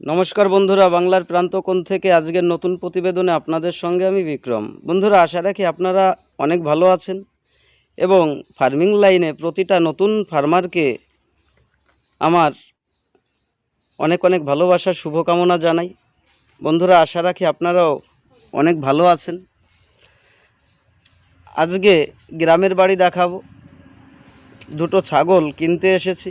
নমস্কার বন্ধুরা, বাংলার প্রান্তকোণ থেকে আজকের নতুন প্রতিবেদনে আপনাদের সঙ্গে আমি বিক্রম। বন্ধুরা, আশা রাখি আপনারা অনেক ভালো আছেন এবং ফার্মিং লাইনে প্রতিটা নতুন ফার্মারকে আমার অনেক অনেক ভালোবাসার শুভকামনা জানাই। বন্ধুরা, আশা রাখি আপনারাও অনেক ভালো আছেন। আজকে গ্রামের বাড়ি দেখাবো। দুটো ছাগল কিনতে এসেছি।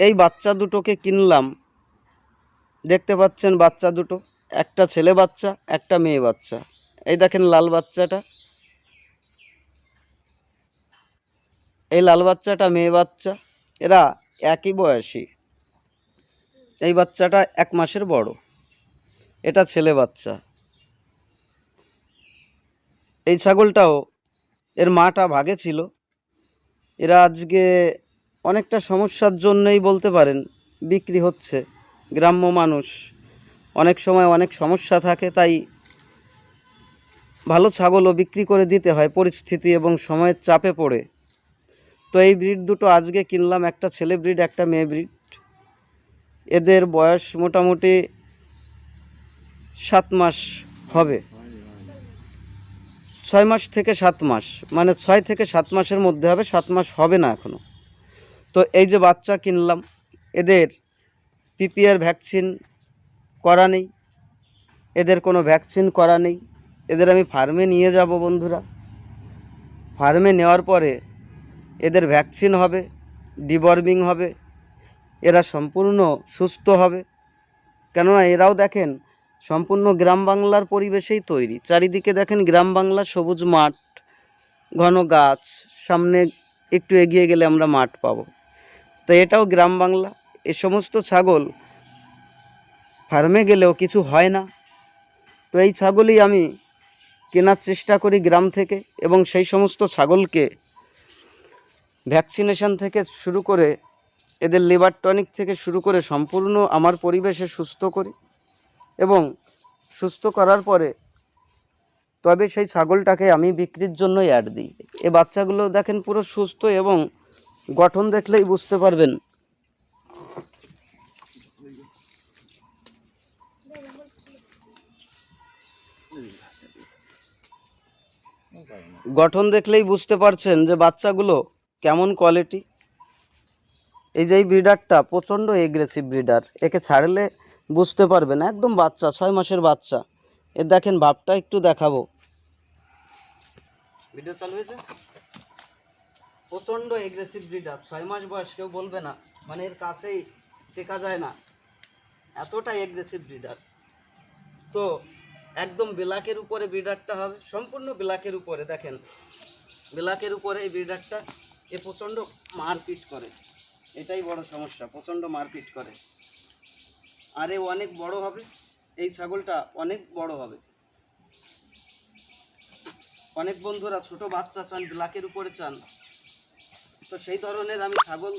এই বাচ্চা দুটোকে কিনলাম। দেখতে পাচ্ছেন বাচ্চা দুটো। একটা ছেলে বাচ্চা, একটা মেয়ে বাচ্চা। এই দেখেন লাল বাচ্চাটা। এই লাল বাচ্চাটা মেয়ে বাচ্চা। এরা একই বয়সী। এই বাচ্চাটা এক মাসের বড়। এটা ছেলে বাচ্চা। এই ছাগলটাও, এর মাটা ভাগে ছিল। এরা আজকে অনেকটা সমস্যার জন্যই বলতে পারেন বিক্রি হচ্ছে, গ্রাম্য মানুষ। অনেক সময় অনেক সমস্যা থাকে, তাই ভালো ছাগলও বিক্রি করে দিতে হয় পরিস্থিতি এবং সময়ের চাপে পড়ে। তো এই ব্রিড দুটো আজকে কিনলাম, একটা ছেলে ব্রিড, একটা মেয়ে ব্রিড। এদের বয়স মোটামুটি সাত মাস হবে। ছয় মাস থেকে সাত মাস মানে ছয় থেকে সাত মাসের মধ্যে হবে, সাত মাস হবে না এখনও তো এই যে বাচ্চা কিনলাম, এদের পিপিআর ভ্যাকসিন করা নেই, এদের কোনো ভ্যাকসিন করা নেই, এদের আমি ফার্মে নিয়ে যাব বন্ধুরা। ফার্মে নেওয়ার পরে এদের ভ্যাকসিন হবে ডিবর্মিং হবে, এরা সম্পূর্ণ সুস্থ হবে। কেননা এরাও দেখেন, সম্পূর্ণ গ্রাম বাংলার পরিবেশেই তৈরি। চারিদিকে দেখেন গ্রাম বাংলা সবুজ মাঠ, ঘন গাছ, সামনে একটু এগিয়ে গেলে আমরা মাঠ পাবো। তো এটাও গ্রাম বাংলা। এ সমস্ত ছাগল ফার্মে গেলেও কিছু হয় না। তো এই ছাগলই আমি কেনার চেষ্টা করি গ্রাম থেকে এবং সেই সমস্ত ছাগলকে ভ্যাকসিনেশন থেকে শুরু করে এদের লিভার টনিক থেকে শুরু করে সম্পূর্ণ আমার পরিবেশে সুস্থ করি এবং সুস্থ করার পরে তবে সেই ছাগলটাকে আমি বিক্রির জন্য অ্যাড দিই। এ বাচ্চাগুলো দেখেন পুরো সুস্থ এবং গঠন দেখলেই বুঝতে পারবেন। গঠন দেখলেই বুঝতে পারছেন যে বাচ্চাগুলো কেমন কোয়ালিটি এই যে এই ব্রিডারটা প্রচণ্ড এগ্রেসিভ ব্রিডার একে ছাড়লে বুঝতে পারবেন, একদম বাচ্চা, ছয় মাসের বাচ্চা। এ দেখেন ভাবটা একটু দেখাবো। ভিডিও চালু হয়েছে? প্রচণ্ড এগ্রেসিভ ব্রিডার ছয় মাস বয়স, কেউ বলবে না। মানে এর কাছেই টেকা যায় না। এতটাই এগ্রেসিভ ব্রিডার তো একদম ব্ল্যাকের উপরে ব্রিডারটা হবে। সম্পূর্ণ ব্ল্যাকের উপরে, দেখেন। ব্ল্যাকের উপরে এই ব্রিডারটা এ প্রচণ্ড মারপিট করে। এটাই বড় সমস্যা, প্রচণ্ড মারপিট করে। আর এ অনেক বড় হবে। এই ছাগলটা অনেক বড় হবে। অনেক বন্ধুরা, ছোট বাচ্চা চান ব্ল্যাকের উপরে চান। তো সেই ধরনের আমি ছাগল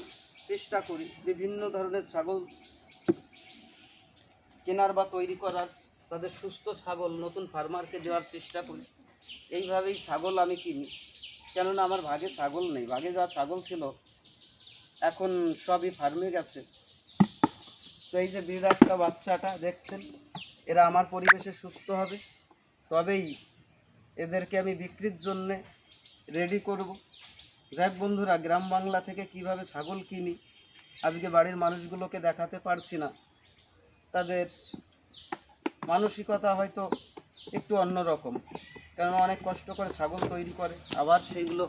চেষ্টা করি, বিভিন্ন ধরনের ছাগল কেনার বা তৈরি করার, তাদের সুস্থ ছাগল, নতুন ফার্মারকে দেওয়ার চেষ্টা করি। এইভাবেই ছাগল আমি কিনি। কেননা আমার ভাগে ছাগল নেই, ভাগে যা ছাগল ছিল, এখন সবই ফার্মে গেছে। তো এই যে বিরাটটা বাচ্চাটা দেখছেন, এরা আমার পরিবেশে সুস্থ হবে, তবেই এদেরকে আমি বিক্রির জন্যে রেডি করব। যাক বন্ধুরা, গ্রাম বাংলা থেকে কীভাবে ছাগল কিনি, আজকে বাড়ির মানুষগুলোকে দেখাতে পারছি না। তাদের মানসিকতা হয়তো একটু অন্যরকম কারণ অনেক কষ্ট করে ছাগল তৈরি করে, আবার সেইগুলো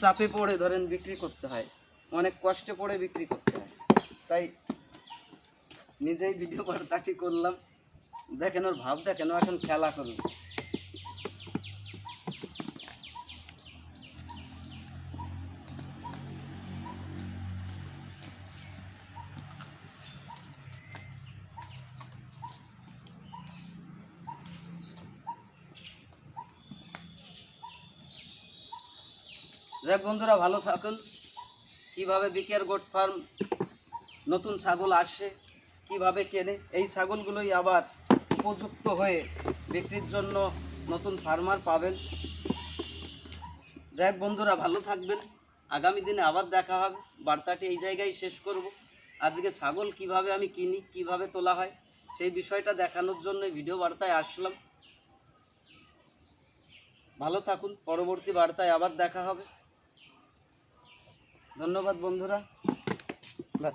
চাপে পড়ে ধরেন বিক্রি করতে হয়। অনেক কষ্টে পড়ে বিক্রি করতে হয়। তাই নিজেই ভিডিও বার্তাটি করলাম। দেখেন ওর ভাব দেখেন এখন খেলা করবে যাক বন্ধুরা, ভালো থাকুন। কীভাবে বিকের গোট ফার্ম নতুন ছাগল আসে, কীভাবে কেনে, এই ছাগলগুলোই আবার উপযুক্ত হয়ে বিক্রির জন্য নতুন ফার্মার পাবেন। যাই বন্ধুরা, ভালো থাকবেন। আগামী দিনে আবার দেখা হবে। বার্তাটি এই জায়গায় শেষ করব। আজকে ছাগল কীভাবে আমি কিনি, কীভাবে তোলা হয়, সেই বিষয়টা দেখানোর জন্য ভিডিও বার্তায় আসলাম। ভালো থাকুন। পরবর্তী বার্তায় আবার দেখা হবে। ধন্যবাদ বন্ধুরা। ব্যাস।